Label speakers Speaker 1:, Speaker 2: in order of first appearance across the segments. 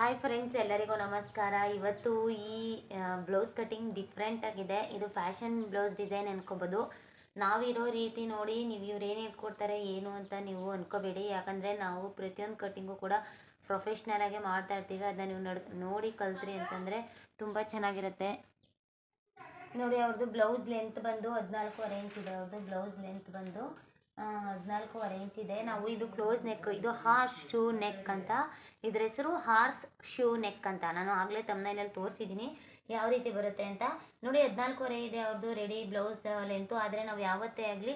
Speaker 1: Hi friends ಎಲ್ಲರಿಗೂ ನಮಸ್ಕಾರ. ಇವತ್ತು ಈ ಬ್ಲೌಸ್ ಕಟಿಂಗ್ ಡಿಫ್ರೆಂಟ್ ಆಗಿದೆ. ಇದು ಫ್ಯಾಷನ್ ಬ್ಲೌಸ್ ಡಿಸೈನ್ ಅನ್ಕೋಬೋದು. ನಾವಿರೋ ರೀತಿ ನೋಡಿ ನೀವು ಇವ್ರು ಏನು ಹೇಳ್ಕೊಡ್ತಾರೆ, ಏನು ಅಂತ ನೀವು ಅನ್ಕೋಬೇಡಿ. ಯಾಕಂದರೆ ನಾವು ಪ್ರತಿಯೊಂದು ಕಟಿಂಗು ಕೂಡ ಪ್ರೊಫೆಷ್ನಲ್ ಆಗಿ ಮಾಡ್ತಾ ಇರ್ತೀವಿ. ಅದನ್ನ ನೀವು ನಡ್ ಕಲ್ತ್ರಿ ಅಂತಂದರೆ ತುಂಬ ಚೆನ್ನಾಗಿರುತ್ತೆ. ನೋಡಿ ಅವ್ರದ್ದು ಬ್ಲೌಸ್ ಲೆಂತ್ ಬಂದು ಹದಿನಾಲ್ಕೂವರೆ ಇಂಚ್ ಇದೆ. ಅವ್ರದ್ದು ಬ್ಲೌಸ್ ಲೆಂತ್ ಬಂದು ಹದಿನಾಲ್ಕೂವರೆ ಇಂಚ್ ಇದೆ. ನಾವು ಇದು ಕ್ಲೋಸ್ ನೆಕ್, ಇದು ಹಾರ್ಸ್ ಶೂ ನೆಕ್ ಅಂತ. ಇದ್ರ ಹೆಸರು ಹಾರ್ಸ್ ಶೂ ನೆಕ್ ಅಂತ. ನಾನು ಆಗಲೇ ತಮ್ಮನೇಲಲ್ಲಿ ತೋರಿಸಿದ್ದೀನಿ. ಯಾವ ರೀತಿ ಬರುತ್ತೆ ಅಂತ. ನೋಡಿ, ಹದಿನಾಲ್ಕೂವರೆ ಇದೆ ಅವ್ರದ್ದು ರೆಡಿ ಬ್ಲೌಸ್ ಲೆಂತು ಆದರೆ ನಾವು ಯಾವತ್ತೇ ಆಗಲಿ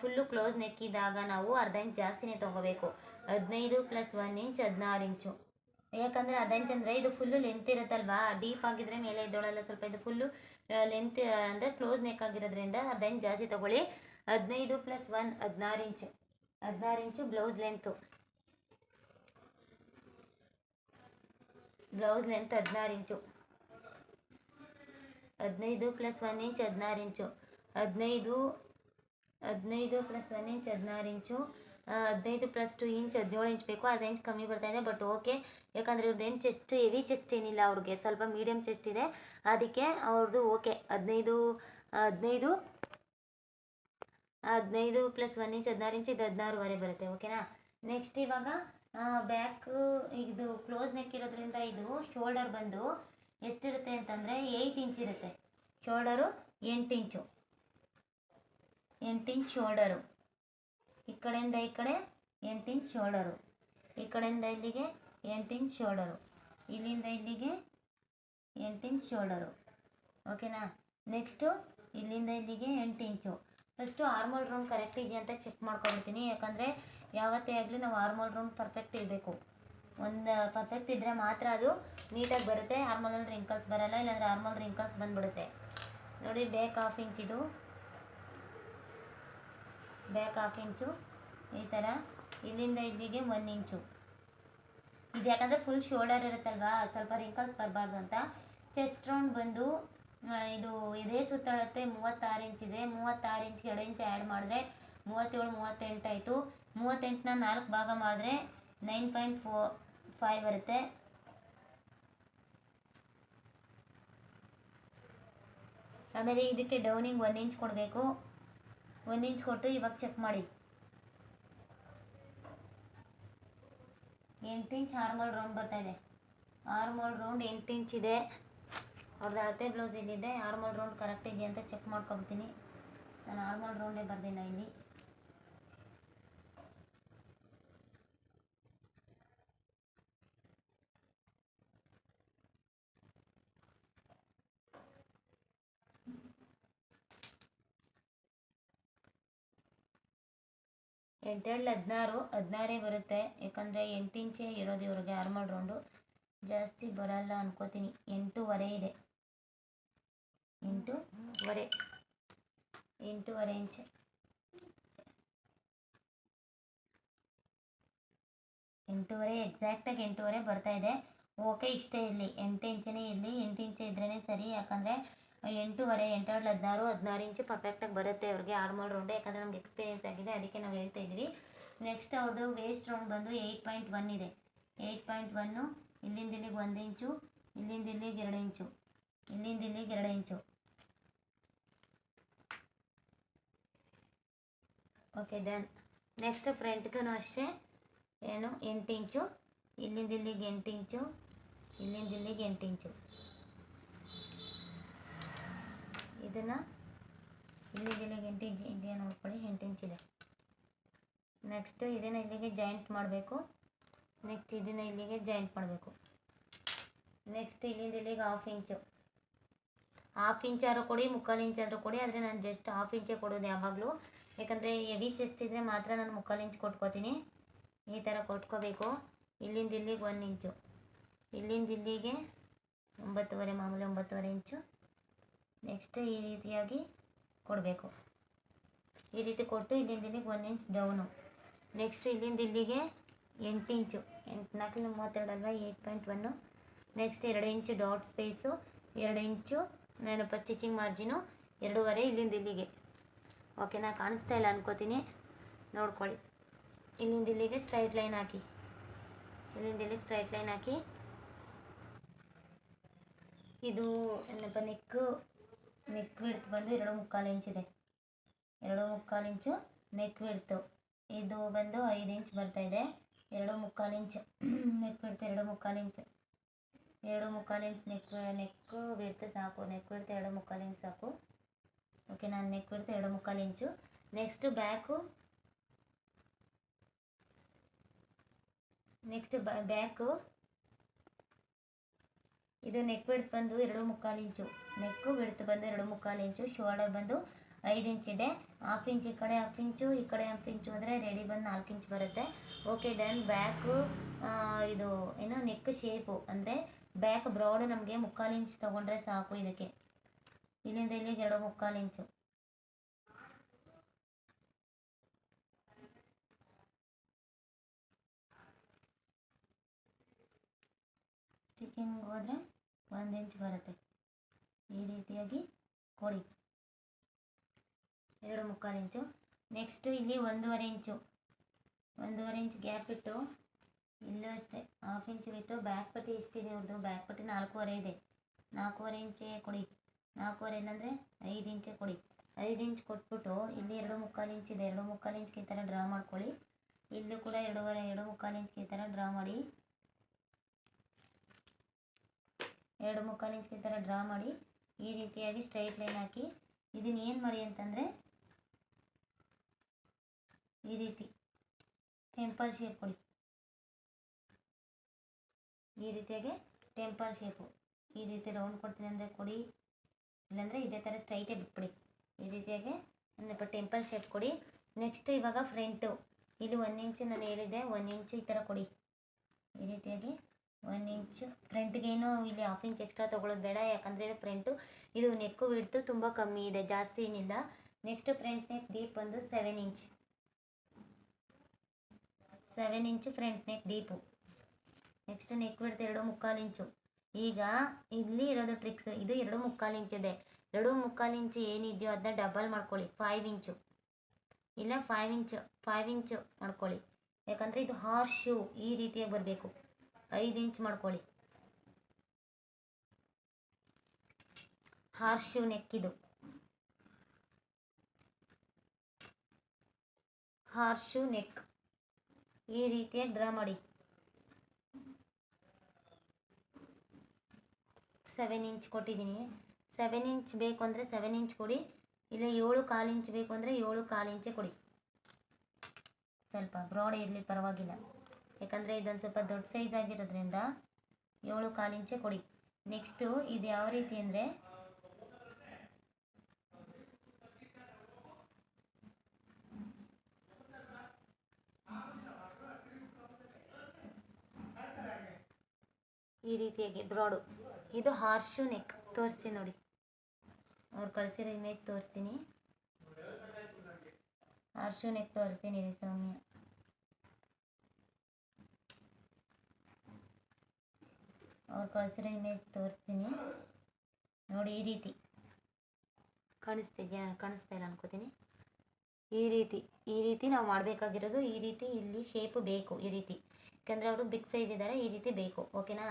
Speaker 1: ಫುಲ್ಲು ಕ್ಲೋಸ್ ನೆಕ್ ಇದ್ದಾಗ ನಾವು ಅರ್ಧ ಇಂಚ್ ಜಾಸ್ತಿನೇ ತೊಗೋಬೇಕು. ಹದಿನೈದು ಪ್ಲಸ್ ಒನ್ ಇಂಚ್ ಹದಿನಾರು ಇಂಚು ಯಾಕಂದರೆ ಅರ್ಧ ಇಂಚ್ ಅಂದರೆ ಇದು ಫುಲ್ಲು ಲೆಂತ್ ಇರುತ್ತಲ್ವಾ? ಡೀಪ್ ಆಗಿದ್ರೆ ಮೇಲೆ ಇದ್ದೋಳಲ್ಲ ಸ್ವಲ್ಪ ಇದು ಫುಲ್ಲು ಲೆಂತ್ ಅಂದರೆ ಕ್ಲೋಸ್ ನೆಕ್ ಆಗಿರೋದ್ರಿಂದ ಅರ್ಧ ಇಂಚ್ ಜಾಸ್ತಿ ತೊಗೊಳ್ಳಿ. ಹದಿನೈದು ಪ್ಲಸ್ ಒನ್ ಹದಿನಾರು ಇಂಚು ಹದಿನಾರು inch blouse length blouse length ಹದಿನಾರು ಇಂಚು ಹದಿನೈದು ಪ್ಲಸ್ ಒನ್ ಇಂಚ್ ಹದಿನಾರು ಇಂಚು ಹದಿನೈದು ಹದಿನೈದು ಪ್ಲಸ್ ಒನ್ ಇಂಚ್ ಹದಿನಾರು ಇಂಚು ಹದಿನೈದು ಪ್ಲಸ್ ಟು ಇಂಚ್ ಹದಿನೇಳು ಇಂಚ್ ಬೇಕು. ಅದು ಇಂಚ್ ಕಮ್ಮಿ ಬರ್ತಾ ಇದೆ ಬಟ್ ಓಕೆ ಯಾಕಂದರೆ ಇವ್ರದ್ದೇನು ಚೆಸ್ಟ್ ಹೆವಿ ಚೆಸ್ಟ್ ಏನಿಲ್ಲ ಅವ್ರಿಗೆ. ಸ್ವಲ್ಪ ಮೀಡಿಯಮ್ ಚೆಸ್ಟ್ ಇದೆ. ಅದಕ್ಕೆ ಅವ್ರದ್ದು ಓಕೆ ಹದಿನೈದು ಹದಿನೈದು ಹದಿನೈದು ಪ್ಲಸ್ ಒನ್ ಇಂಚ್, ಹದಿನಾರು ಇಂಚ್ ಇದು ಹದಿನಾರುವರೆ ಬರುತ್ತೆ ಓಕೆನಾ ನೆಕ್ಸ್ಟ್ ಇವಾಗ ಬ್ಯಾಕ್ ಇದು ಕ್ಲೋಸ್ ನೆಕ್ ಇರೋದ್ರಿಂದ ಇದು ಶೋಲ್ಡರ್ ಬಂದು ಎಷ್ಟಿರುತ್ತೆ ಅಂತಂದರೆ ಏಯ್ಟ್ ಇಂಚ್ ಇರುತ್ತೆ. ಶೋಲ್ಡರು ಎಂಟು ಇಂಚು. ಎಂಟು ಇಂಚ್ ಶೋಲ್ಡರು ಈ ಕಡೆಯಿಂದ ಈ ಕಡೆ ಎಂಟು ಇಂಚ್ ಶೋಲ್ಡರು ಈ ಕಡೆಯಿಂದ ಇಲ್ಲಿಗೆ ಎಂಟು ಇಂಚ್ ಶೋಲ್ಡರು ಇಲ್ಲಿಂದ ಇಲ್ಲಿಗೆ ಎಂಟು ಇಂಚ್ ಶೋಲ್ಡರು ಓಕೆನಾ ನೆಕ್ಸ್ಟು ಇಲ್ಲಿಂದ ಇಲ್ಲಿಗೆ ಎಂಟು inch. First armhole round correct ಇದೆಯಾ ಅಂತ ಚೆಕ್ ಮಾಡ್ಕೊಬಿಡ್ತೀನಿ ಯಾಕಂದರೆ ಯಾವತ್ತೇ ಆಗಲಿ ನಾವು ಆರ್ಮೋಲ್ ರೂಮ್ ಪರ್ಫೆಕ್ಟ್ ಇರಬೇಕು. ಒಂದು ಪರ್ಫೆಕ್ಟ್ ಇದ್ದರೆ ಮಾತ್ರ ಅದು ನೀಟಾಗಿ ಬರುತ್ತೆ. ಆರ್ಮೋಲಲ್ಲಿ ರಿಂಕಲ್ಸ್ ಬರಲ್ಲ, ಇಲ್ಲಾಂದರೆ ಆರ್ಮೋಲ್ ರಿಂಕಲ್ಸ್ ಬಂದುಬಿಡುತ್ತೆ. ನೋಡಿ ಬ್ಯಾಕ್ ಹಾಫ್ ಇಂಚ್ ಇದು. ಬ್ಯಾಕ್ ಹಾಫ್ ಇಂಚು ಈ ಥರ ಇಲ್ಲಿಂದ ಇಲ್ಲಿಗೆ ಒನ್ ಇಂಚು ಇದು ಯಾಕಂದರೆ ಫುಲ್ ಶೋಲ್ಡರ್ ಇರುತ್ತಲ್ವಾ? ಸ್ವಲ್ಪ ರಿಂಕಲ್ಸ್ ಬರಬಾರ್ದು ಅಂತ. ಚೆಸ್ಟ್ ರೌಂಡ್ ಬಂದು ಇದು ಇದೇ ಸುತ್ತಳತೆ ಮೂವತ್ತಾರು ಇಂಚ್ ಇದೆ. ಮೂವತ್ತಾರು ಇಂಚ್ ಎರಡು ಇಂಚ್ ಆ್ಯಡ್ ಮಾಡಿದ್ರೆ ಮೂವತ್ತೇಳು, ಮೂವತ್ತೆಂಟು ಆಯಿತು. ಮೂವತ್ತೆಂಟನ್ನ ನಾಲ್ಕು ಭಾಗ ಮಾಡಿದ್ರೆ ನೈನ್ ಪಾಯಿಂಟ್ ಫೋ ಫೈವ್ ಬರುತ್ತೆ. ಆಮೇಲೆ ಇದಕ್ಕೆ ಡೌನಿಂಗ್ ಒನ್ ಇಂಚ್ ಕೊಡಬೇಕು. ಒನ್ ಇಂಚ್ ಕೊಟ್ಟು ಇವಾಗ ಚೆಕ್ ಮಾಡಿ. ಎಂಟು ಇಂಚ್ ಆರ್ಮೋಲ್ ರೌಂಡ್ ಬರ್ತಾ ಇದೆ. ಆರ್ಮೋಲ್ ರೌಂಡ್ ಎಂಟು ಇಂಚ್ ಇದೆ. ಅವ್ರದ್ದು ಅಳತೆ ಬ್ಲೌಸ್ ಇಲ್ಲಿದೆ ಆರ್ಮೋಲ್ ರೌಂಡ್ ಕರೆಕ್ಟ್ ಇದೆಯಾ ಅಂತ ಚೆಕ್ ಮಾಡ್ಕೊಬಿಡ್ತೀನಿ ನಾನು ಆರ್ಮೋಲ್ ರೌಂಡೇ ಬರ್ದಿಲ್ಲ ಇಲ್ಲಿ. ಎಂಟೇಳು ಹದಿನಾರು, ಹದಿನಾರೇ ಬರುತ್ತೆ. ಯಾಕಂದರೆ ಎಂಟು ಇಂಚೇ ಇರೋದು ಇವ್ರಿಗೆ ಆರ್ಮಲ್ ರೌಂಡು ಜಾಸ್ತಿ ಬರಲ್ಲ ಅನ್ಕೋತೀನಿ. ಎಂಟೂವರೆ ಇದೆ. ಎಂಟೂವರೆ ಎಂಟೂವರೆ ಇಂಚ್. ಎಂಟೂವರೆ ಎಕ್ಸಾಕ್ಟಾಗಿ ಎಂಟೂವರೆ ಬರ್ತಾ ಇದೆ. ಓಕೆ ಇಷ್ಟೇ ಇರಲಿ. ಎಂಟು ಇಂಚನೇ ಇರಲಿ. ಎಂಟು ಇಂಚೆ ಇದ್ರೇ ಸರಿ. ಯಾಕಂದರೆ ಎಂಟೂವರೆ ಎಂಟರಲ್ಲಿ ಹದಿನಾರು ಹದಿನಾರು ಇಂಚು ಪರ್ಫೆಕ್ಟಾಗಿ ಬರುತ್ತೆ ಅವ್ರಿಗೆ ಆರ್ಮೋಲ್ ರೌಂಡ್ ಯಾಕಂದರೆ ನಮ್ಗೆ ಎಕ್ಸ್ಪೀರಿಯನ್ಸ್ ಆಗಿದೆ. ಅದಕ್ಕೆ ನಾವು ಹೇಳ್ತಾ ಇದ್ವಿ. ನೆಕ್ಸ್ಟ್ ಅವ್ರದ್ದು ವೇಸ್ಟ್ ರೌಂಡ್ ಬಂದು ಏಯ್ಟ್ ಪಾಯಿಂಟ್ ಒನ್ ಇದೆ. ಏಯ್ಟ್ ಪಾಯಿಂಟ್ ಒನ್ನು ಇಲ್ಲಿಂದ ಇಲ್ಲಿಗೆ ಒಂದು ಇಂಚು, ಇಲ್ಲಿಂದ ಇಲ್ಲಿಗೆ ಎರಡು ಇಂಚು. ಇಲ್ಲಿಂದ ಇಲ್ಲಿಗೆ ಎರಡು ಇಂಚು. ಓಕೆ ಡನ್ ನೆಕ್ಸ್ಟ್ ಫ್ರಂಟ್ಗೂ ಅಷ್ಟೇ. ಏನು? ಎಂಟು ಇಂಚು. ಇಲ್ಲಿಂದ ಇಲ್ಲಿಗೆ ಎಂಟು ಇಂಚು. ಇಲ್ಲಿಂದ ಇಲ್ಲಿಗೆ ಎಂಟು ಇಂಚು. ಇದನ್ನು ಇಲ್ಲಿಗೆ ಇಲ್ಲಿಗೆ ಎಂಟು ಇಂಚು ಇದೆಯಾ ನೋಡ್ಕೊಳ್ಳಿ. ಎಂಟು ಇಂಚ್ ಇದೆ. ನೆಕ್ಸ್ಟ್ ಇದನ್ನು ಇಲ್ಲಿಗೆ ಜಾಯಿಂಟ್ ಮಾಡಬೇಕು. ನೆಕ್ಸ್ಟ್ ಇದನ್ನು ಇಲ್ಲಿಗೆ ಜಾಯಿಂಟ್ ಮಾಡಬೇಕು. ನೆಕ್ಸ್ಟ್ ಇಲ್ಲಿಂದ ಇಲ್ಲಿಗೆ ಹಾಫ್ ಇಂಚು ಹಾಫ್ ಇಂಚಾರು ಕೊಡಿ, ಮುಕ್ಕಾಲು ಇಂಚಾದರೂ ಕೊಡಿ, ಆದರೆ ನಾನು ಜಸ್ಟ್ ಹಾಫ್ ಇಂಚೇ ಕೊಡೋದು ಯಾವಾಗಲೂ. ಯಾಕಂದರೆ ಹೆವಿ ಚೆಸ್ಟ್ ಇದ್ದರೆ ಮಾತ್ರ ನಾನು ಮುಕ್ಕಾಲು ಇಂಚ್ ಕೊಟ್ಕೋತೀನಿ. ಈ ಥರ ಕೊಟ್ಕೋಬೇಕು. ಇಲ್ಲಿಂದ ಇಲ್ಲಿಗೆ ಒಂದು ಇಂಚು ಇಲ್ಲಿಂದ ಇಲ್ಲಿಗೆ ಒಂಬತ್ತುವರೆ, ಮಾಮೂಲಿ ಒಂಬತ್ತುವರೆ ಇಂಚು ನೆಕ್ಸ್ಟ್ ಈ ರೀತಿಯಾಗಿ ಕೊಡಬೇಕು. ಈ ರೀತಿ ಕೊಟ್ಟು ಇಲ್ಲಿಂದ ಇಲ್ಲಿಗೆ ಒನ್ ಇಂಚ್ ಡೌನು ನೆಕ್ಸ್ಟ್ ಇಲ್ಲಿಂದ ಇಲ್ಲಿಗೆ ಎಂಟು ಇಂಚು ಎಂಟು ನಾಲ್ಕು, ಮೂವತ್ತೆರಡು ಅಲ್ವಾ? ಏಯ್ಟ್ ಪಾಯಿಂಟ್ ಒನ್ನು ನೆಕ್ಸ್ಟ್ ಎರಡು ಇಂಚು ಡಾಟ್ ಸ್ಪೇಸು ಎರಡು ಇಂಚು ಏನಪ್ಪ ಸ್ಟಿಚಿಂಗ್ ಮಾರ್ಜಿನು ಎರಡೂವರೆ ಇಲ್ಲಿಂದ ಇಲ್ಲಿಗೆ. ಓಕೆ ನಾ ಕಾಣಿಸ್ತಾ ಇಲ್ಲ ಅನ್ಕೋತೀನಿ. ನೋಡ್ಕೊಳ್ಳಿ. ಇಲ್ಲಿಂದ ಇಲ್ಲಿಗೆ ಸ್ಟ್ರೈಟ್ ಲೈನ್ ಹಾಕಿ. ಇಲ್ಲಿಂದ ಇಲ್ಲಿಗೆ ಸ್ಟ್ರೈಟ್ ಲೈನ್ ಹಾಕಿ. ಇದು ಏನಪ್ಪ ನೆಕ್ಕು ನೆಕ್ ಬಿಡ್ತು ಬಂದು ಎರಡು ಮುಕ್ಕಾಲು ಇಂಚಿದೆ ಎರಡು ಮುಕ್ಕಾಲು ಇಂಚು ನೆಕ್ ಬಿಡ್ತು ಇದು ಬಂದು ಐದು ಇಂಚ್ ಬರ್ತಾ ಇದೆ. ಎರಡು ಮುಕ್ಕಾಲು ಇಂಚು ನೆಕ್ ಬಿಡ್ತು ಎರಡು ಮುಕ್ಕಾಲು ಇಂಚು ಎರಡು ಮುಕ್ಕಾಲು ಇಂಚ್ ನೆಕ್ ನೆಕ್ಕು ಬಿಡ್ತು ಸಾಕು ನೆಕ್ ಬಿಡ್ತು ಎರಡು ಮುಕ್ಕಾಲು ಇಂಚ್ ಸಾಕು ಓಕೆ ನಾನು ನೆಕ್ ಬಿಡ್ತು ಎರಡು ಮುಕ್ಕಾಲು inch next back next back ಇದು ನೆಕ್ ಬಿಡ್ತು ಬಂದು ಎರಡು ಮುಕ್ಕಾಲು ಇಂಚು ನೆಕ್ಕು ಬಿಡ್ತು ಬಂದು ಎರಡು ಮುಕ್ಕಾಲು ಇಂಚು ಶೋಲ್ಡರ್ ಬಂದು ಐದು ಇಂಚ್ ಇದೆ ಹಾಫ್ ಇಂಚ್ ಈ ಕಡೆ ಹಾಫ್ ಇಂಚು ಈ ಕಡೆ ಹಾಫ್ ಇಂಚು ಅಂದರೆ ರೆಡಿ ಬಂದು ನಾಲ್ಕು ಇಂಚ್ ಬರುತ್ತೆ ಓಕೆ ಡನ್ ಬ್ಯಾಕು ಇದು ಏನು ನೆಕ್ ಶೇಪು ಅಂದರೆ ಬ್ಯಾಕ್ ಬ್ರಾಡ್ ನಮಗೆ ಮುಕ್ಕಾಲು ಇಂಚ್ ತೊಗೊಂಡ್ರೆ ಸಾಕು ಇದಕ್ಕೆ. ಇಲ್ಲಿಂದ ಇಲ್ಲಿಗೆ ಎರಡು ಮುಕ್ಕಾಲು ಇಂಚು. ಸ್ಟಿಚಿಂಗ್ ಹೋದರೆ ಒಂದು ಇಂಚ್ ಬರುತ್ತೆ. ಈ ರೀತಿಯಾಗಿ ಕೊಡಿ. ಎರಡು ಮುಕ್ಕಾಲು ಇಂಚು. ನೆಕ್ಸ್ಟು ಇಲ್ಲಿ ಒಂದೂವರೆ ಇಂಚು. ಒಂದೂವರೆ ಇಂಚ್ ಗ್ಯಾಪ್ ಇಟ್ಟು ಇಲ್ಲೂ ಅಷ್ಟೇ. ಹಾಫ್ ಇಂಚ್ ಬಿಟ್ಟು ಬ್ಯಾಕ್ ಪಟ್ಟಿ ಎಷ್ಟಿದೆ ಅವ್ರದ್ದು ಬ್ಯಾಕ್ ಪಟ್ಟಿ ನಾಲ್ಕೂವರೆ ಇದೆ. ನಾಲ್ಕೂವರೆ ಇಂಚೇ ಕೊಡಿ. ನಾಲ್ಕೂವರೆ ಇಲ್ಲಾಂದರೆ ಐದು ಇಂಚೆ ಕೊಡಿ. ಐದು ಇಂಚ್ ಕೊಟ್ಬಿಟ್ಟು ಇಲ್ಲಿ ಎರಡು ಮುಕ್ಕಾಲು ಇಂಚ್ ಇದೆ. ಎರಡು ಮುಕ್ಕಾಲು ಇಂಚ್ಗೆ ಈ ಥರ ಡ್ರಾ ಮಾಡ್ಕೊಳ್ಳಿ. ಇಲ್ಲೂ ಕೂಡ ಎರಡೂವರೆ, ಎರಡು ಮುಕ್ಕಾಲು ಇಂಚ್ಗೆ ಈ ಥರ ಡ್ರಾ ಮಾಡಿ. ಎರಡು ಮುಕ್ಕಾಲು ಇಂಚ್ಗೆ ಈ ಥರ ಡ್ರಾ ಮಾಡಿ. ಈ ರೀತಿಯಾಗಿ ಸ್ಟ್ರೈಟ್ ಲೈನ್ ಹಾಕಿ. ಇದನ್ನ ಏನು ಮಾಡಿ ಅಂತಂದರೆ ಈ ರೀತಿ. ಟೆಂಪಲ್ ಶೇಪ್ ಕೊಡಿ. ಈ ರೀತಿಯಾಗಿ ಟೆಂಪಲ್ ಶೇಪು ಈ ರೀತಿ ರೌಂಡ್ ಕೊಡ್ತೀನಿ ಅಂದರೆ ಕೊಡಿ. ಇಲ್ಲಾಂದರೆ ಇದೇ ಥರ ಸ್ಟ್ರೈಟೇ ಬಿಟ್ಬಿಡಿ. ಈ ರೀತಿಯಾಗಿ ಸ್ವಲ್ಪ ಟೆಂಪಲ್ ಶೇಪ್ ಕೊಡಿ. ನೆಕ್ಸ್ಟ್ ಇವಾಗ ಫ್ರಂಟು ಇಲ್ಲಿ ಒನ್ ಇಂಚು ನಾನು ಹೇಳಿದ್ದೆ ಒನ್ ಇಂಚು ಈ ಥರ ಕೊಡಿ. ಈ ರೀತಿಯಾಗಿ ಒನ್ ಇಂಚು ಫ್ರಂಟ್ಗೇನು ಇಲ್ಲಿ ಹಾಫ್ ಇಂಚ್ ಎಕ್ಸ್ಟ್ರಾ ತೊಗೊಳ್ಳೋದು ಬೇಡ. ಯಾಕಂದರೆ ಇದು ಫ್ರಂಟು ಇದು ನೆಕ್ಕು ಬಿಡ್ತು ತುಂಬ ಕಮ್ಮಿ ಇದೆ, ಜಾಸ್ತಿ ಏನಿಲ್ಲ. ನೆಕ್ಸ್ಟ್ ಫ್ರಂಟ್ ನೆಕ್ ಡೀಪ್ ಒಂದು seven inch seven inch front neck deep next neck width ಎರಡು ಮುಕ್ಕಾಲು ಇಂಚು. ಈಗ ಇಲ್ಲಿ ಇರೋದು ಟ್ರಿಕ್ಸ್ ಇದು ಎರಡು ಮುಕ್ಕಾಲು ಇಂಚಿದೆ ಎರಡು ಮುಕ್ಕಾಲು ಇಂಚು ಏನಿದೆಯೋ ಅದನ್ನ ಡಬಲ್ ಮಾಡ್ಕೊಳ್ಳಿ. Five inch. ಇಲ್ಲ ಫೈವ್ ಇಂಚು ಫೈವ್ ಇಂಚು ಮಾಡ್ಕೊಳ್ಳಿ. ಯಾಕಂದರೆ ಇದು ಹಾರ್ಸ್ ಶೂ ಈ ರೀತಿಯಾಗಿ ಬರಬೇಕು. ಐದು ಇಂಚ್ ಮಾಡ್ಕೊಳ್ಳಿ. ಹಾರ್ಸ್ ಶೂ ನೆಕ್ಕಿದು ಹಾರ್ಸ್ ಶೂ ನೆಕ್ ಈ ರೀತಿಯಾಗಿ ಡ್ರಾ ಮಾಡಿ. ಸೆವೆನ್ ಇಂಚ್ ಕೊಟ್ಟಿದ್ದೀನಿ. ಸೆವೆನ್ ಇಂಚ್ ಬೇಕು ಅಂದರೆ ಸೆವೆನ್ ಇಂಚ್ ಕೊಡಿ. ಇಲ್ಲ ಏಳು ಕಾಲು ಇಂಚ್ ಬೇಕು ಅಂದರೆ ಏಳು ಕಾಲು ಇಂಚೆ ಕೊಡಿ. ಸ್ವಲ್ಪ ಬ್ರಾಡ್ ಇರಲಿ ಪರವಾಗಿಲ್ಲ. ಯಾಕಂದರೆ ಇದೊಂದು ಸ್ವಲ್ಪ ದೊಡ್ಡ ಸೈಜ್ ಆಗಿರೋದ್ರಿಂದ ಏಳು ಕಾಲು ಇಂಚೆ ಕೊಡಿ. ನೆಕ್ಸ್ಟು ಇದು ಯಾವ ರೀತಿ ಅಂದರೆ ಈ ರೀತಿಯಾಗಿ ಬ್ರಾಡು. ಇದು ಹಾರ್ಶು ನೆಕ್. ತೋರಿಸ್ತೀನಿ ನೋಡಿ. ಅವ್ರು ಕಳಿಸಿರೋ ಇಮೇಜ್ ತೋರಿಸ್ತೀನಿ. ಹಾರ್ಶು ನೆಕ್ ತೋರಿಸ್ತೀನಿ ಸೌಮ್ಯ ಅವ್ರು ಕಳಿಸಿರೋ ಇಮೇಜ್ ತೋರಿಸ್ತೀನಿ. ನೋಡಿ ಈ ರೀತಿ. ಕಾಣಿಸ್ತಿದ್ಯಾ? ಕಾಣಿಸ್ತಾ ಇಲ್ಲ ಅನ್ಕೋತೀನಿ. ಈ ರೀತಿ. ಈ ರೀತಿ ನಾವು ಮಾಡಬೇಕಾಗಿರೋದು ಈ ರೀತಿ ಇಲ್ಲಿ ಶೇಪ್ ಬೇಕು ಈ ರೀತಿ. ಯಾಕಂದರೆ ಅವರು ಬಿಗ್ ಸೈಜ್ ಇದ್ದಾರೆ ಈ ರೀತಿ ಬೇಕು. ಓಕೆನಾ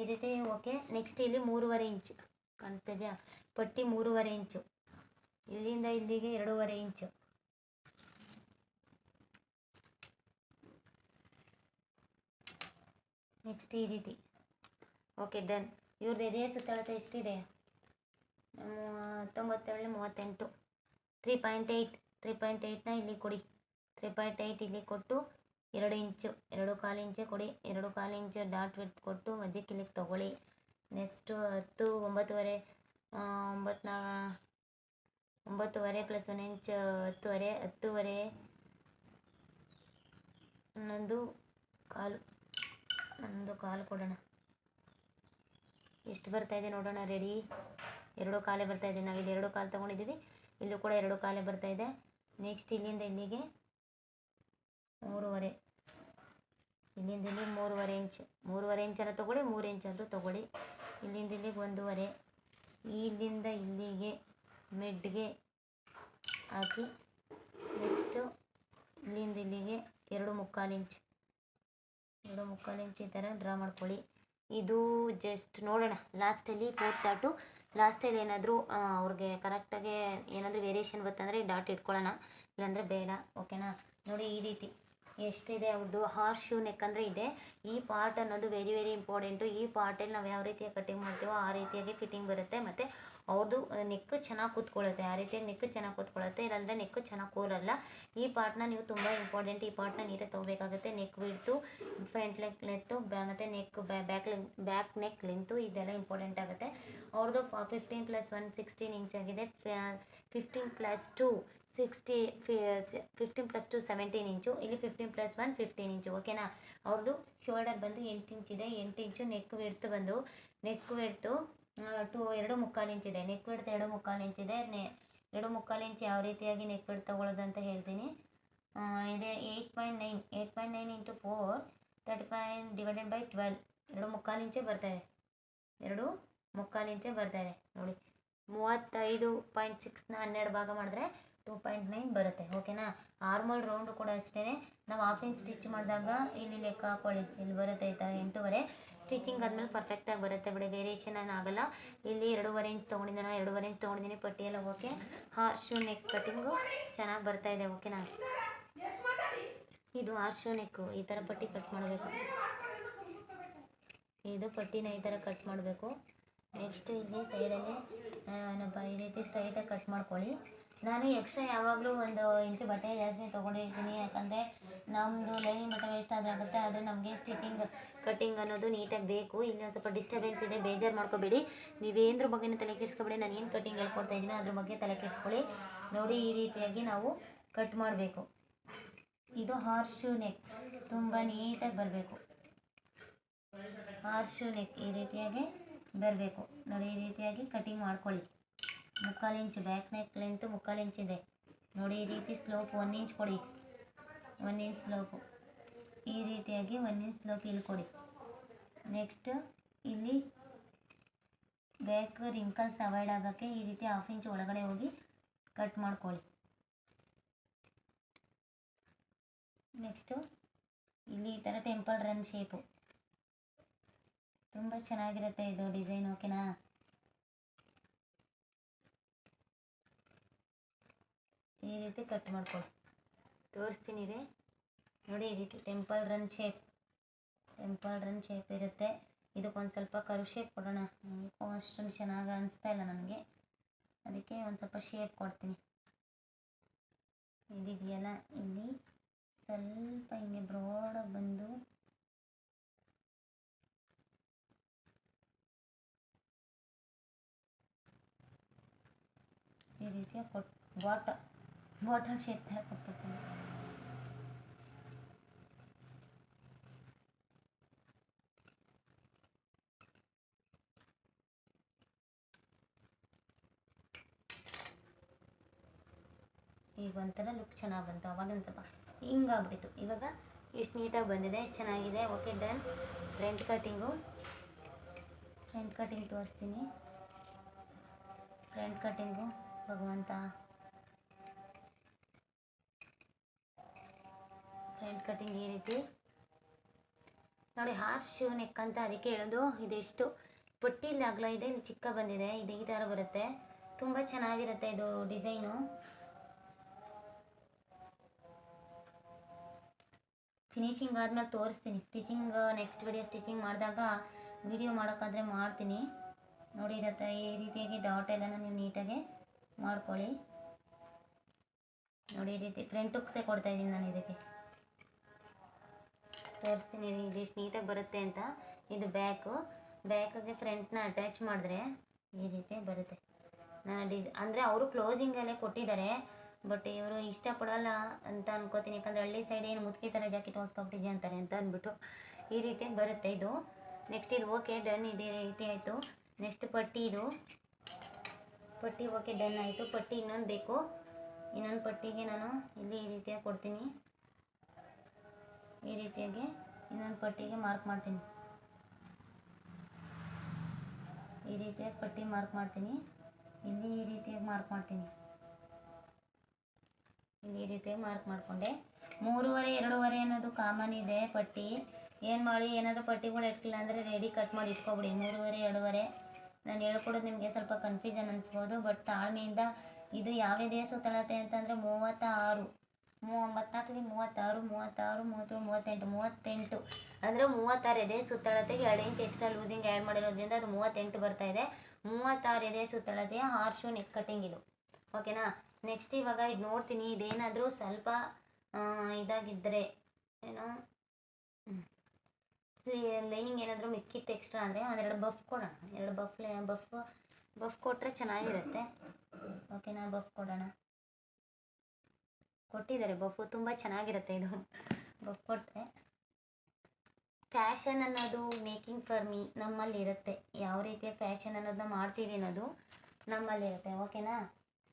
Speaker 1: ಈ ರೀತಿ ಓಕೆ. ನೆಕ್ಸ್ಟ್ ಇಲ್ಲಿ ಮೂರುವರೆ ಇಂಚು ಕಾಣಿಸ್ತಿದೆಯಾ? ಪಟ್ಟಿ ಮೂರುವರೆ ಇಂಚು. ಇಲ್ಲಿಂದ ಇಲ್ಲಿಗೆ ಎರಡೂವರೆ ಇಂಚು. ನೆಕ್ಸ್ಟ್ ಈ ರೀತಿ. ಓಕೆ ಡನ್ ಇವ್ರದ್ದು ಎದೆಯ ಸುತ್ತಳತೆ ಎಷ್ಟಿದೆ? ಹತ್ತೊಂಬತ್ತೇಳು ಮೂವತ್ತೆಂಟು. Three point eight three point ಏಯ್ಟ್ನ ಇಲ್ಲಿ ಕೊಡಿ. ತ್ರೀ ಪಾಯಿಂಟ್ ಏಯ್ಟ್ ಇಲ್ಲಿ ಕೊಟ್ಟು ಎರಡು ಇಂಚು, ಎರಡು ಕಾಲು ಇಂಚೆ ಕೊಡಿ, ಎರಡು ಕಾಲು ಇಂಚು ಡಾಟ್ ವಿಡ್ತ್ ಕೊಟ್ಟು ಮಧ್ಯಕ್ಕೆ ಇಲ್ಲಿಗೆ ತೊಗೊಳ್ಳಿ. ನೆಕ್ಸ್ಟು ಹತ್ತು, ಒಂಬತ್ತುವರೆ ಒಂಬತ್ತು ನಾ ಒಂಬತ್ತುವರೆ ಪ್ಲಸ್ ಒಂದು ಇಂಚು ಹತ್ತುವರೆ ಹತ್ತುವರೆ ಇನ್ನೊಂದು ಕಾಲು ಹನ್ನೊಂದು ಕಾಲು ಕೊಡೋಣ. ಎಷ್ಟು ಬರ್ತಾ ಇದೆ ನೋಡೋಣ, ರೆಡಿ? ಎರಡು ಕಾಲೇ ಬರ್ತಾ ಇದೆ. ಇಲ್ಲಿ ಎರಡು ಕಾಲು ತೊಗೊಂಡಿದ್ದೀವಿ. ಇಲ್ಲೂ ಕೂಡ ಎರಡು ಕಾಲೇ ಬರ್ತಾ ಇದೆ. ನೆಕ್ಸ್ಟ್ ಇಲ್ಲಿಂದ ಇಲ್ಲಿಗೆ ಮೂರುವರೆ. ಇಲ್ಲಿಂದ ಇಲ್ಲಿಗೆ ಮೂರುವರೆ ಇಂಚ್, ಮೂರುವರೆ ಇಂಚನ್ನು ತೊಗೊಳ್ಳಿ, ಮೂರು ಇಂಚಾದರೂ ತೊಗೊಳ್ಳಿ. ಇಲ್ಲಿಂದ ಇಲ್ಲಿಗೆ ಒಂದೂವರೆ. ಇಲ್ಲಿಂದ ಇಲ್ಲಿಗೆ ಮಿಡ್ಗೆ ಹಾಕಿ ನೆಕ್ಸ್ಟು ಇಲ್ಲಿಂದ ಇಲ್ಲಿಗೆ ಎರಡು ಮುಕ್ಕಾಲು ಇಂಚ್. ಎರಡು ಮುಕ್ಕಾಲು ಇಂಚ್ ಈ ಥರ ಡ್ರಾ ಮಾಡ್ಕೊಳ್ಳಿ. ಇದು ಜಸ್ಟ್ ನೋಡೋಣ. ಲಾಸ್ಟಲ್ಲಿ ಫೋರ್ತ್ ಡಾಟು ಲಾಸ್ಟಲ್ಲಿ ಏನಾದರೂ ಅವ್ರಿಗೆ ಕರೆಕ್ಟಾಗಿ ಏನಾದರೂ ವೇರಿಯೇಷನ್ ಬರ್ತಂದರೆ ಡಾಟ್ ಇಟ್ಕೊಳ್ಳೋಣ. ಇಲ್ಲಾಂದರೆ ಬೇಡ. ಓಕೆನಾ ನೋಡಿ ಈ ರೀತಿ. ಎಷ್ಟಿದೆ ಅವ್ರದ್ದು ಹಾರ್ಸ್ ಶೂ ನೆಕ್ ಅಂದರೆ ಇದೆ. ಈ ಪಾರ್ಟ್ ಅನ್ನೋದು ವೆರಿ ವೆರಿ ಇಂಪಾರ್ಟೆಂಟು ಈ ಪಾರ್ಟಲ್ಲಿ ನಾವು ಯಾವ ರೀತಿಯಾಗಿ ಕಟಿಂಗ್ ಮಾಡ್ತೀವೋ ಆ ರೀತಿಯಾಗಿ ಫಿಟ್ಟಿಂಗ್ ಬರುತ್ತೆ. ಮತ್ತು ಅವ್ರದ್ದು ನೆಕ್ ಚೆನ್ನಾಗಿ ಕೂತ್ಕೊಳ್ಳುತ್ತೆ. ಆ ರೀತಿಯಾಗಿ ನೆಕ್ ಚೆನ್ನಾಗಿ ಕೂತ್ಕೊಳ್ಳುತ್ತೆ. ಇಲ್ಲಾಂದರೆ ನೆಕ್ ಚೆನ್ನಾಗಿ ಕೂರಲ್ಲ. ಈ ಪಾರ್ಟ್ನ ನೀವು ತುಂಬ ಇಂಪಾರ್ಟೆಂಟ್ ಈ ಪಾರ್ಟ್ನ ನೀರೇ ತೊಗೋಬೇಕಾಗುತ್ತೆ. Neck width front leg length ಮತ್ತು neck back back neck length ಇದೆಲ್ಲ ಇಂಪಾರ್ಟೆಂಟ್ ಆಗುತ್ತೆ. ಅವ್ರದ್ದು fifteen plus one sixteen inch ಆಗಿದೆ. Fifteen plus two sixty fifteen plus two seventeen inch ಇಲ್ಲಿ fifteen plus one fifteen inch ಓಕೆನಾ ಅವ್ರದ್ದು ಶೋಲ್ಡರ್ ಬಂದು ಎಂಟು ಇಂಚ್ ಇದೆ, ಎಂಟು ಇಂಚು ನೆಕ್ ವಿಡ್ತ್ ಬಂದು ನೆಕ್ ವಿಡ್ತು ಟು ಎರಡು ಮುಕ್ಕಾಲು ಇಂಚ್ ಇದೆ. ನೆಕ್ ವಿಡ್ತ್ ಎರಡು ಮುಕ್ಕಾಲು ಇಂಚ್ ಇದೆ. ನೆ ಎರಡು ಮುಕ್ಕಾಲು ಇಂಚ್ ಯಾವ ರೀತಿಯಾಗಿ ನೆಕ್ ವಿಡ್ತ್ ತೊಗೊಳ್ಳೋದು ಅಂತ ಹೇಳ್ತೀನಿ. ಇದೆ eight point nine eight point nine into four thirty point divided by twelve ಎರಡು ಮುಕ್ಕಾಲು ಇಂಚೇ ಬರ್ತಾಯಿದೆ ಎರಡು ಮುಕ್ಕಾಲು ಇಂಚೇ ಬರ್ತಾಯಿದೆ ನೋಡಿ, ಮೂವತ್ತೈದು ಪಾಯಿಂಟ್ ಸಿಕ್ಸ್ನ ಹನ್ನೆರಡು ಭಾಗ ಮಾಡಿದ್ರೆ ಟೂ ಪಾಯಿಂಟ್ ನೈನ್ ಬರುತ್ತೆ ಓಕೆನಾ ಆರ್ಮಲ್ ರೌಂಡು ಕೂಡ ಅಷ್ಟೇ ನಾವು ಹಾಫ್ ಇಂಚ್ ಸ್ಟಿಚ್ ಮಾಡಿದಾಗ ಇಲ್ಲಿ ಲೆಕ್ಕ ಹಾಕೊಳ್ಳಿ. ಇಲ್ಲಿ ಬರುತ್ತೆ ಈ ಥರ ಎಂಟೂವರೆ. ಸ್ಟಿಚಿಂಗ್ ಆದಮೇಲೆ ಪರ್ಫೆಕ್ಟಾಗಿ ಬರುತ್ತೆ ಬಿಡಿ ವೇರಿಯೇಷನ್ ಆಗೋಲ್ಲ. ಇಲ್ಲಿ ಎರಡೂವರೆ ಇಂಚ್ ತೊಗೊಂಡಿದ್ದಾನೆ, ಎರಡೂವರೆ ಇಂಚ್ ತೊಗೊಂಡಿದ್ದೀನಿ ಪಟ್ಟಿಯೆಲ್ಲ ಓಕೆ ಹಾರ್ಶು ನೆಕ್ ಕಟಿಂಗು ಚೆನ್ನಾಗಿ ಬರ್ತಾ ಇದೆ ಓಕೆನಾ ಇದು ಹಾರ್ಶು ನೆಕ್ಕು ಈ ಥರ ಪಟ್ಟಿ ಕಟ್ ಮಾಡಬೇಕು. ಇದು ಪಟ್ಟಿನ ಈ ಥರ ಕಟ್ ಮಾಡಬೇಕು. ನೆಕ್ಸ್ಟ್ ಇಲ್ಲಿ ಸೈಡಲ್ಲಿ ಏನಪ್ಪ, ಈ ರೀತಿ ಸ್ಟ್ರೈಟಾಗಿ ಕಟ್ ಮಾಡ್ಕೊಳ್ಳಿ. ನಾನು ಎಕ್ಸ್ಟ್ರಾ ಯಾವಾಗಲೂ ಒಂದು ಇಂಚು ಬಟ್ಟೆ ಜಾಸ್ತಿ ತೊಗೊಂಡಿರ್ತೀನಿ. ಯಾಕಂದರೆ ನಮ್ಮದು ಲೈನಿಂಗ್ ಬಟ್ಟೆ ವೇಸ್ಟ್ ಆದರೆ ಆಗುತ್ತೆ. ಆದರೆ ನಮಗೆ ಸ್ಟಿಚಿಂಗ್ ಕಟ್ಟಿಂಗ್ ಅನ್ನೋದು ನೀಟಾಗಿ ಬೇಕು. ಇಲ್ಲಿ ಸ್ವಲ್ಪ ಡಿಸ್ಟರ್ಬೆನ್ಸ್ ಇದೆ, ಬೇಜಾರು ಮಾಡ್ಕೋಬೇಡಿ. ನೀವೇಂದ್ರ ಬಗ್ಗೆ ತಲೆ ಕೆಡಿಸ್ಕೊಬೇಡಿ. ನಾನು ಏನು ಕಟ್ಟಿಂಗ್ ಹೇಳ್ಕೊಡ್ತಾ ಇದ್ದೀನಿ ಅದ್ರ ಬಗ್ಗೆ ತಲೆ ಕೆಡಿಸ್ಕೊಳ್ಳಿ. ನೋಡಿ ಈ ರೀತಿಯಾಗಿ ನಾವು ಕಟ್ ಮಾಡಬೇಕು. ಇದು ಹಾರ್ಶು ನೆಕ್ ತುಂಬ ನೀಟಾಗಿ ಬರಬೇಕು. ಹಾರ್ಶು ನೆಕ್ ಈ ರೀತಿಯಾಗಿ ಬರಬೇಕು. ನೋಡಿ ಈ ರೀತಿಯಾಗಿ ಕಟಿಂಗ್ ಮಾಡ್ಕೊಳ್ಳಿ. ಮುಕ್ಕಾಲು ಇಂಚ್ ಬ್ಯಾಕ್ ನೆಕ್ ಲೆಂತ್ ಮುಕ್ಕಾಲು ಇಂಚ್ ಇದೆ ನೋಡಿ, ಈ ರೀತಿ ಸ್ಲೋಪ್ ಒನ್ ಇಂಚ್ ಕೊಡಿ. ಒನ್ ಇಂಚ್ ಸ್ಲೋಪು ಈ ರೀತಿಯಾಗಿ ಒನ್ ಇಂಚ್ ಸ್ಲೋಪ್ ಇಲ್ಲಿ ಕೊಡಿ. ನೆಕ್ಸ್ಟ್ ಇಲ್ಲಿ ಬ್ಯಾಕ್ ರಿಂಕಲ್ಸ್ ಅವಾಯ್ಡ್ ಆಗೋಕ್ಕೆ ಈ ರೀತಿ ಹಾಫ್ ಇಂಚ್ ಒಳಗಡೆ ಹೋಗಿ ಕಟ್ ಮಾಡ್ಕೊಳ್ಳಿ. ನೆಕ್ಸ್ಟು ಇಲ್ಲಿ ಈ ಥರ ಟೆಂಪಲ್ ರನ್ ಶೇಪು ತುಂಬ ಚೆನ್ನಾಗಿರುತ್ತೆ ಇದು ಡಿಸೈನ್ ಓಕೆನಾ ಈ ರೀತಿ ಕಟ್ ಮಾಡ್ಕೊಳ್ಳಿ ತೋರಿಸ್ತೀನಿ ರೀ. ನೋಡಿ ಈ ರೀತಿ temple run shape temple run shape ಇರುತ್ತೆ. ಇದಕ್ಕೊಂದು ಸ್ವಲ್ಪ ಕರು ಶೇಪ್ ಕೊಡೋಣ. ಅಷ್ಟೊಂದು ಚೆನ್ನಾಗಿ ಅನಿಸ್ತಾ ಇಲ್ಲ ನನಗೆ. ಅದಕ್ಕೆ ಒಂದು ಸ್ವಲ್ಪ ಶೇಪ್ ಕೊಡ್ತೀನಿ. ಇದಿದೆಯಲ್ಲ? ಇಲ್ಲಿ ಸ್ವಲ್ಪ ಹಿಂಗೆ ಬ್ರಾಡಾಗಿ ಬಂದು ಈ ರೀತಿಯ ಕೊಟ್ ಬಾಟ ಬಾಟಲ್ ಶೇಪ್ ಥರ ಕೊಟ್ಬಿಡ್ತೀನಿ ಈಗ ಒಂಥರ ಲುಕ್ ಚೆನ್ನಾಗಿ ಬಂತು, ಅವಾಗ ಒಂದು ಸ್ವಲ್ಪ ಹಿಂಗಾಗ್ಬಿಟ್ಟಿತ್ತು ಇವಾಗ ಎಷ್ಟು ನೀಟಾಗಿ ಬಂದಿದೆ, ಚೆನ್ನಾಗಿದೆ. Okay done front cutting front cutting ತೋರಿಸ್ತೀನಿ. ಫ್ರಂಟ್ ಕಟಿಂಗು ಭಗವಂತ ಫ್ರಂಟ್ ಕಟಿಂಗ್ ಈ ರೀತಿ. ನೋಡಿ ಹಾರ್ ಶೂ ನೆಕ್ ಅಂತ ಅದಕ್ಕೆ ಹೇಳೋದು, ಇದೆಷ್ಟು. ಪಟ್ಟಿಲಿ ಅಗಲ ಇದೆ, ಇಲ್ಲಿ ಚಿಕ್ಕ ಬಂದಿದೆ, ಇದು ಈ ಥರ ಬರುತ್ತೆ. ತುಂಬ ಚೆನ್ನಾಗಿರುತ್ತೆ ಇದು ಡಿಸೈನು. ಫಿನಿಶಿಂಗ್ ಆದಮೇಲೆ ತೋರಿಸ್ತೀನಿ. ಸ್ಟಿಚಿಂಗ್ ನೆಕ್ಸ್ಟ್ ವಿಡಿಯೋ ಸ್ಟಿಚಿಂಗ್ ಮಾಡಿದಾಗ ವಿಡಿಯೋ ಮಾಡೋಕ್ಕಾದ್ರೆ ಮಾಡ್ತೀನಿ. ನೋಡಿ, ಇರತ್ತೆ, ಈ ರೀತಿಯಾಗಿ ಡಾಟ್ ಎಲ್ಲ ನೀವು ನೀಟಾಗಿ ಮಾಡ್ಕೊಳ್ಳಿ. ನೋಡಿ, ಈ ರೀತಿ ಫ್ರಂಟ್ ಹುಕ್ಸೆ ಕೊಡ್ತಾಯಿದ್ದೀನಿ ನಾನು ಇದಕ್ಕೆ. ತೋರಿಸ್ತೀನಿ ಇದು ನೀಟಾಗಿ ಬರುತ್ತೆ ಅಂತ. ಇದು ಬ್ಯಾಕು ಬ್ಯಾಕಿಗೆ ಫ್ರಂಟ್ನ ಅಟ್ಯಾಚ್ ಮಾಡಿದ್ರೆ ಈ ರೀತಿ ಬರುತ್ತೆ. ನಾನು ಡಿಸ್ ಅಂದರೆ ಅವರು ಕ್ಲೋಸಿಂಗಲ್ಲೇ ಕೊಟ್ಟಿದ್ದಾರೆ ಬಟ್ ಇವರು ಇಷ್ಟಪಡೋಲ್ಲ ಅಂತ ಅನ್ಕೋತೀನಿ. ಯಾಕಂದರೆ ಹಳ್ಳಿ ಸೈಡ್ ಏನು ಮುದುಕಿ ಥರ ಜಾಕೆಟ್ ಹೊಸ್ಕೊಬಿಟ್ಟಿದ್ಯಾ ಅಂತಾರೆ ಅಂತ ಅಂದ್ಬಿಟ್ಟು ಈ ರೀತಿ ಬರುತ್ತೆ ಇದು. ನೆಕ್ಸ್ಟ್ ಇದು ಓಕೆ ಡನ್ ಇದೇ ರೀತಿ ಆಯಿತು. ನೆಕ್ಸ್ಟ್ ಪಟ್ಟಿ ಇದು. ಪಟ್ಟಿ ಓಕೆ ಡನ್ ಆಯಿತು. ಪಟ್ಟಿ ಇನ್ನೊಂದು ಬೇಕು. ಇನ್ನೊಂದು ಪಟ್ಟಿಗೆ ನಾನು ಇಲ್ಲಿ ಈ ರೀತಿಯಾಗಿ ಕೊಡ್ತೀನಿ. ಈ ರೀತಿಯಾಗಿ ಇನ್ನೊಂದು ಪಟ್ಟಿಗೆ ಮಾರ್ಕ್ ಮಾಡ್ತೀನಿ. ಈ ರೀತಿಯಾಗಿ ಪಟ್ಟಿ ಮಾರ್ಕ್ ಮಾಡ್ತೀನಿ. ಇಲ್ಲಿ ಈ ರೀತಿಯಾಗಿ ಮಾರ್ಕ್ ಮಾಡ್ತೀನಿ. ಇಲ್ಲಿ ಈ ರೀತಿಯಾಗಿ ಮಾರ್ಕ್ ಮಾಡಿಕೊಂಡೆ. ಮೂರುವರೆ, ಎರಡೂವರೆ ಅನ್ನೋದು ಕಾಮನ್ ಇದೆ ಪಟ್ಟಿ. ಏನು ಮಾಡಿ, ಏನಾದರೂ ಪಟ್ಟಿಗಳು ಇಟ್ಕಿಲ್ಲ ಅಂದರೆ ರೆಡಿ ಕಟ್ ಮಾಡಿ ಇಟ್ಕೊಬಿಡಿ. ಮೂರುವರೆ, ಎರಡೂವರೆ. ನಾನು ಹೇಳ್ಕೊಡೋದು ನಿಮಗೆ ಸ್ವಲ್ಪ ಕನ್ಫ್ಯೂಷನ್ ಅನಿಸ್ಬೋದು ಬಟ್ ತಾಳ್ಮೆಯಿಂದ ಇದು ಯಾವ್ಯಾವ ಸುತ್ತಳತೆ ಅಂತಂದರೆ ಮೂವತ್ತ ಆರು ಮೂವತ್ನಾಲ್ಕಲಿ ಮೂವತ್ತಾರು ಮೂವತ್ತಾರು, ಮೂವತ್ತೇಳು, ಮೂವತ್ತೆಂಟು ಮೂವತ್ತೆಂಟು. ಅಂದರೆ ಮೂವತ್ತಾರು ಎದೆ ಸುತ್ತಳತೆಗೆ ಎರಡು ಇಂಚ್ ಎಕ್ಸ್ಟ್ರಾ ಲೂಸಿಂಗ್ ಆ್ಯಡ್ ಮಾಡಿರೋದ್ರಿಂದ ಅದು ಮೂವತ್ತೆಂಟು ಬರ್ತಾ ಇದೆ. ಮೂವತ್ತಾರು ಎದೆ ಸುತ್ತಳತೆಯ ಹಾರ್ಶು ನೆಕ್ ಕಟ್ಟಿಂಗ್ ಇದು. ಓಕೆನಾ ನೆಕ್ಸ್ಟ್ ಇವಾಗ ಇದು ನೋಡ್ತೀನಿ. ಇದೇನಾದರೂ ಸ್ವಲ್ಪ ಇದಾಗಿದ್ದರೆ ಏನೋ ಲೈನಿಂಗ್ ಏನಾದರೂ ಮಿಕ್ಕಿತ್ತು ಎಕ್ಸ್ಟ್ರಾ ಅಂದರೆ ಒಂದೆರಡು ಬಫ್ ಕೊಡೋಣ. ಎರಡು ಬಫ್ ಬಫ್ ಬಫ್ ಕೊಟ್ಟರೆ ಚೆನ್ನಾಗಿರುತ್ತೆ. ಓಕೆನಾ ಬಫ್ ಕೊಡೋಣ. ಕೊಟ್ಟಿದ್ದಾರೆ. ಬಫು ತುಂಬ ಚೆನ್ನಾಗಿರುತ್ತೆ ಇದು. ಬಫ್ ಕೊಟ್ಟರೆ ಫ್ಯಾಷನ್ ಅನ್ನೋದು ಮೇಕಿಂಗ್ ಫಾರ್ ಮೀ ನಮ್ಮಲ್ಲಿ ಇರುತ್ತೆ. ಯಾವ ರೀತಿಯ ಫ್ಯಾಷನ್ ಅನ್ನೋದನ್ನ ಮಾಡ್ತೀವಿ ಅನ್ನೋದು ನಮ್ಮಲ್ಲಿರುತ್ತೆ ಓಕೆನಾ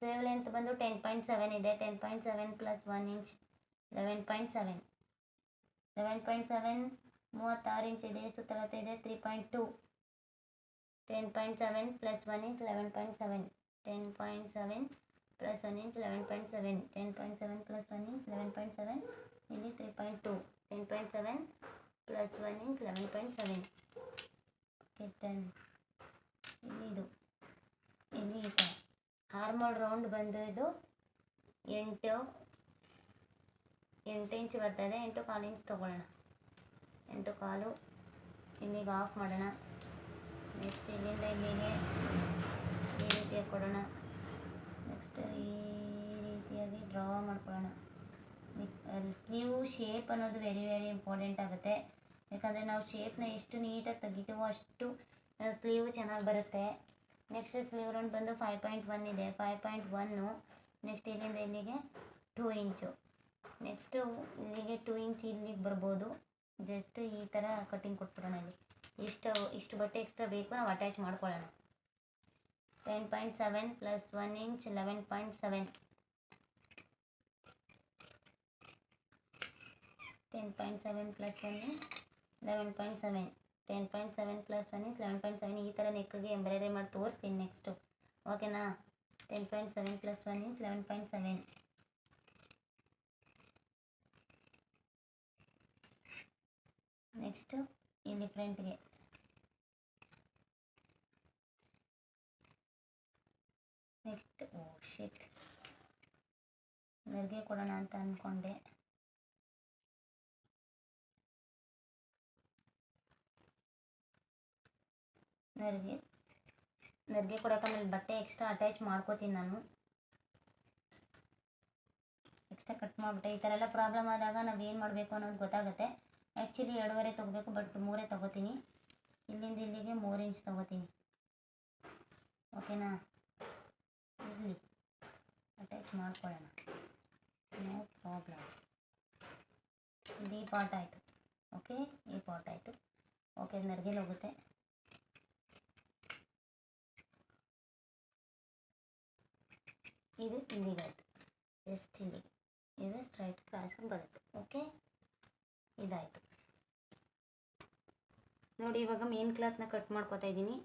Speaker 1: ಸೇವ್ ಲೆಂತ್ ಬಂದು ಟೆನ್ ಪಾಯಿಂಟ್ ಸೆವೆನ್ ಇದೆ. Ten point seven plus one inch eleven point seven eleven point seven ಮೂವತ್ತಾರು ಇಂಚ್ ಇದೆ. ಸುತ್ತಳತೆ ಇದೆ? Three point two ten point seven plus one inch eleven point seven ten point seven plus one inch eleven point seven ten point seven plus one inch eleven point seven ಇಲ್ಲಿ three point two ten point seven plus one inch eleven point seven okay ten ಇಲ್ಲಿ ಇದು. ಇಲ್ಲಿ ಈ ಥರ ಹಾರ್ಮೋಲ್ round ಬಂದು ಇದು ಎಂಟು ಎಂಟು ಇಂಚ್ ಬರ್ತದೆ. ಎಂಟು ಕಾಲು ಇಂಚ್ ತೊಗೊಳ್ಳೋಣ. ಎಂಟು ಕಾಲು ಇಲ್ಲಿಗೆ ಆಫ್ ಮಾಡೋಣ. ನೆಕ್ಸ್ಟ್ ಇಲ್ಲಿಂದ ಇಲ್ಲಿಗೆ ಈ ರೀತಿಯಾಗಿ ಕೊಡೋಣ. ನೆಕ್ಸ್ಟ್ ಈ ರೀತಿಯಾಗಿ ಡ್ರಾ ಮಾಡ್ಕೊಳ್ಳೋಣ. ಸ್ಲೀವ್ ಶೇಪ್ ಅನ್ನೋದು ವೆರಿ ವೆರಿ ಇಂಪಾರ್ಟೆಂಟ್ ಆಗುತ್ತೆ. ಯಾಕಂದರೆ ನಾವು ಶೇಪ್ನ ಎಷ್ಟು ನೀಟಾಗಿ ತೆಗಿತೀವೋ ಅಷ್ಟು ಸ್ಲೀವ್ ಚೆನ್ನಾಗಿ ಬರುತ್ತೆ. ನೆಕ್ಸ್ಟ್ ಸ್ಲೀವ್ ರೌಂಡ್ ಬಂದು ಫೈವ್ ಪಾಯಿಂಟ್ ಒನ್ ಇದೆ. ಫೈವ್ ಪಾಯಿಂಟ್ ಒನ್ನು ನೆಕ್ಸ್ಟ್ ಇಲ್ಲಿಂದ ಇಲ್ಲಿಗೆ ಟೂ ಇಂಚು ನೆಕ್ಸ್ಟು ಇಲ್ಲಿಗೆ ಟೂ ಇಂಚ್ ಇಲ್ಲಿಗೆ ಬರ್ಬೋದು. ಜಸ್ಟ್ ಈ ಥರ ಕಟ್ಟಿಂಗ್ ಕೊಟ್ಬಿಡೋಣ ಇಲ್ಲಿ. ಇಷ್ಟು ಇಷ್ಟು ಬಟ್ಟೆ ಎಕ್ಸ್ಟ್ರಾ ಬೇಕು, ನಾವು ಅಟ್ಯಾಚ್ ಮಾಡ್ಕೊಳ್ಳೋಣ. Ten point seven plus one inch eleven point seven ten point seven plus one inch eleven point seven ten point seven plus one inch eleven point seven ಈ ಥರ ನೆಕ್ಕಿಗೆ ಎಂಬ್ರಾಯ್ಡ್ರಿ ಮಾಡಿ ತೋರಿಸ್ತೀನಿ ನೆಕ್ಸ್ಟು ಓಕೆನಾ ten point seven plus one inch eleven point seven next ಇಲ್ಲಿ ಫ್ರಂಟ್ಗೆ next ಓ ಶಿಟ್ ನೆರಿಗೆ ಕೊಡೋಣ ಅಂತ ಅಂದ್ಕೊಂಡೆ ನೆರಿಗೆ ನೆರಿಗೆ ಕೊಡೋಕೆ ಆಮೇಲೆ ಬಟ್ಟೆ ಎಕ್ಸ್ಟ್ರಾ ಅಟ್ಯಾಚ್ ಮಾಡ್ಕೋತೀನಿ ನಾನು. ಎಕ್ಸ್ಟ್ರಾ ಕಟ್ ಮಾಡಿಬಿಟ್ಟೆ. ಈ ಥರ ಎಲ್ಲ ಪ್ರಾಬ್ಲಮ್ ಆದಾಗ ನಾವು ಏನು ಮಾಡಬೇಕು ಅನ್ನೋದು ಗೊತ್ತಾಗುತ್ತೆ. ಆ್ಯಕ್ಚುಲಿ ಎರಡೂವರೆ ತೊಗೋಬೇಕು ಬಟ್ ಮೂರೇ ತೊಗೋತೀನಿ. ಇಲ್ಲಿಂದ ಇಲ್ಲಿಗೆ ಮೂರು ಇಂಚ್ ತೊಗೋತೀನಿ. ಓಕೆನಾ ಇರಲಿ ಅಟ್ಯಾಚ್ ಮಾಡ್ಕೊಳ್ಳೋಣ. ನೋ ಪ್ರಾಬ್ಲಮ್ ಇದು ಈ ಪಾರ್ಟ್ ಆಯಿತು. ಓಕೆ ಈ ಪಾಟ್ ಆಯಿತು. ಓಕೆ ನೆರಗೆಲ್ಲಿ ಹೋಗುತ್ತೆ. ಇದು ಇಲ್ಲಿಗಾಯಿತು ಜಸ್ಟ್ ಇಲ್ಲಿಗೆ ಇದು ಸ್ಟ್ರೈಟ್ ಕ್ರಾಸಾಗಿ ಬರುತ್ತೆ. ಓಕೆ ಇದಾಯಿತು. ನೋಡಿ, ಇವಾಗ ಮೇನ್ ಕ್ಲಾತ್ನ ಕಟ್ ಮಾಡ್ಕೋತಾ ಇದ್ದೀನಿ.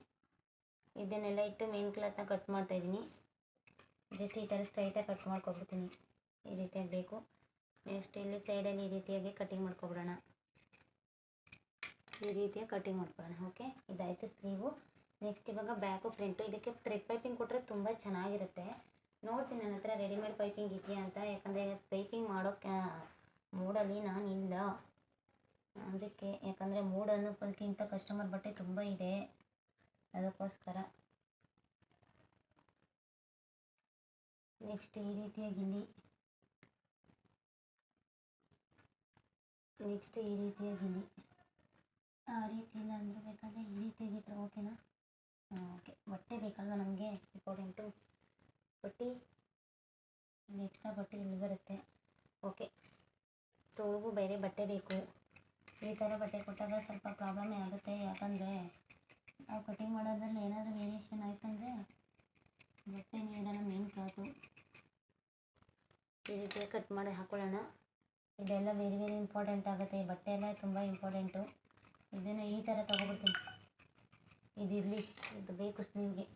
Speaker 1: ಇದನ್ನೆಲ್ಲ ಇಟ್ಟು ಮೇನ್ ಕ್ಲಾತ್ನ ಕಟ್ ಮಾಡ್ತಾ ಇದ್ದೀನಿ. ಜಸ್ಟ್ ಈ ಥರ ಸ್ಟ್ರೈಟಾಗಿ ಕಟ್ ಮಾಡ್ಕೊಬಿಡ್ತೀನಿ. ಈ ರೀತಿಯಾಗಿ ಬೇಕು. ನೆಕ್ಸ್ಟ್ ಇಲ್ಲಿ ಸೈಡಲ್ಲಿ ಈ ರೀತಿಯಾಗಿ ಕಟಿಂಗ್ ಮಾಡ್ಕೊಬಿಡೋಣ. ಈ ರೀತಿಯಾಗಿ ಕಟಿಂಗ್ ಮಾಡ್ಕೊಳ್ಳೋಣ ಓಕೆ ಇದಾಯಿತು ಸ್ಲೀವು ನೆಕ್ಸ್ಟ್ ಇವಾಗ ಬ್ಯಾಕು ಫ್ರಂಟು ಇದಕ್ಕೆ ಥ್ರೆಡ್ ಪೈಪಿಂಗ್ ಕೊಟ್ಟರೆ ತುಂಬ ಚೆನ್ನಾಗಿರುತ್ತೆ. ನೋಡ್ತೀನಿ ನನ್ನ ಹತ್ರ ರೆಡಿಮೇಡ್ ಪೈಪಿಂಗ್ ಇದೆಯಾ ಅಂತ. ಯಾಕಂದರೆ ಪೈಪಿಂಗ್ ಮಾಡೋಕ್ಕೆ ಮೂಡಲ್ಲಿ ನಾನು ಇಲ್ಲ ಅದಕ್ಕೆ ಯಾಕಂದರೆ ಮೂಡ್ ಅನ್ನೋದಕ್ಕಿಂತ ಕಸ್ಟಮರ್ ಬಟ್ಟೆ ತುಂಬ ಇದೆ. ಅದಕ್ಕೋಸ್ಕರ. ನೆಕ್ಸ್ಟ್ ಈ ರೀತಿಯಾಗಿ ಇಲ್ಲಿ. ನೆಕ್ಸ್ಟ್ ಈ ರೀತಿಯಾಗಿ ಇಲ್ಲಿ. ಆ ರೀತಿ ಇಲ್ಲ ಅಂದರೆ ಬೇಕಾದರೆ ಈ ರೀತಿಯಾಗಿ ಓಕೆನಾ ಓಕೆ ಬಟ್ಟೆ ಬೇಕಲ್ವ ನಮಗೆ? ಇಂಪಾರ್ಟೆಂಟು ಬಟ್ಟೆ. ಇಲ್ಲಿ ಎಕ್ಸ್ಟ್ರಾ ಬಟ್ಟೆ ಇಲ್ಲಿ ಬರುತ್ತೆ. ಓಕೆ ತೋಳಿಗೂ ಬೇರೆ ಬಟ್ಟೆ ಬೇಕು. ಈ ಥರ ಬಟ್ಟೆ ಕೊಟ್ಟಾಗ ಸ್ವಲ್ಪ ಪ್ರಾಬ್ಲಮೇ ಆಗುತ್ತೆ. ಯಾಕಂದರೆ ನಾವು ಕಟಿಂಗ್ ಮಾಡೋದ್ರಲ್ಲಿ ಏನಾದರೂ ವೇರಿಯೇಷನ್ ಆಯ್ತಂದರೆ ಬಟ್ಟೆ ಕ್ಲಾತು ಈ ರೀತಿಯಾಗಿ ಕಟ್ ಮಾಡಿ ಹಾಕೊಳ್ಳೋಣ. ಇದೆಲ್ಲ ವೆರಿ ವೆರಿ ಇಂಪಾರ್ಟೆಂಟ್ ಆಗುತ್ತೆ. ಈ ಬಟ್ಟೆ ಎಲ್ಲ ತುಂಬ ಇಂಪಾರ್ಟೆಂಟು ಇದನ್ನು ಈ ಥರ ತೊಗೊಬಿಡ್ತೀನಿ. ಇದಿರಲಿ ಇದು ಬೇಕು ನಿಮಗೆ.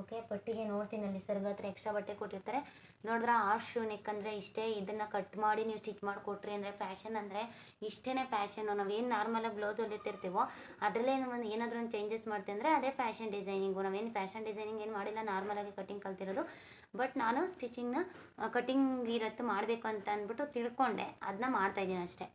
Speaker 1: ಓಕೆ ಪಟ್ಟಿಗೆ ನೋಡ್ತೀನಿ ಅಲ್ಲಿ ಸರ್ಗ ಹತ್ರ ಎಕ್ಸ್ಟ್ರಾ ಬಟ್ಟೆ ಕೊಟ್ಟಿರ್ತಾರೆ. ನೋಡಿದ್ರೆ ಆಶ್ ನೆಕ್ ಅಂದರೆ ಇಷ್ಟೇ ಇದನ್ನು ಕಟ್ ಮಾಡಿ ನೀವು ಸ್ಟಿಚ್ ಮಾಡಿಕೊಟ್ರಿ ಅಂದರೆ ಫ್ಯಾಷನ್ ಅಂದರೆ ಇಷ್ಟೇ ಫ್ಯಾಷನ್ನು ನಾವೇನು ನಾರ್ಮಲಾಗಿ ಬ್ಲೌಸ್ ಹೊಲಿತಿರ್ತೀವೋ ಅದರಲ್ಲೇ ಒಂದು ಏನಾದರೂ ಒಂದು ಚೇಂಜಸ್ ಮಾಡ್ತೀವಿ ಅಂದರೆ ಅದೇ ಫ್ಯಾಷನ್ ಡಿಸೈನಿಂಗು ನಾವೇನು ಫ್ಯಾಷನ್ ಡಿಸೈನಿಂಗ್ ಏನು ಮಾಡಿಲ್ಲ ನಾರ್ಮಲಾಗಿ ಕಟಿಂಗ್ ಕಲ್ತಿರೋದು. ಬಟ್ ನಾನು ಸ್ಟಿಚಿಂಗ್ನ ಕಟಿಂಗ್ ಇರತ್ತೆ ಮಾಡಬೇಕು ಅಂತ ಅಂದ್ಬಿಟ್ಟು ತಿಳ್ಕೊಂಡೆ. ಅದನ್ನ ಮಾಡ್ತಾಯಿದ್ದೀನಿ ಅಷ್ಟೇ.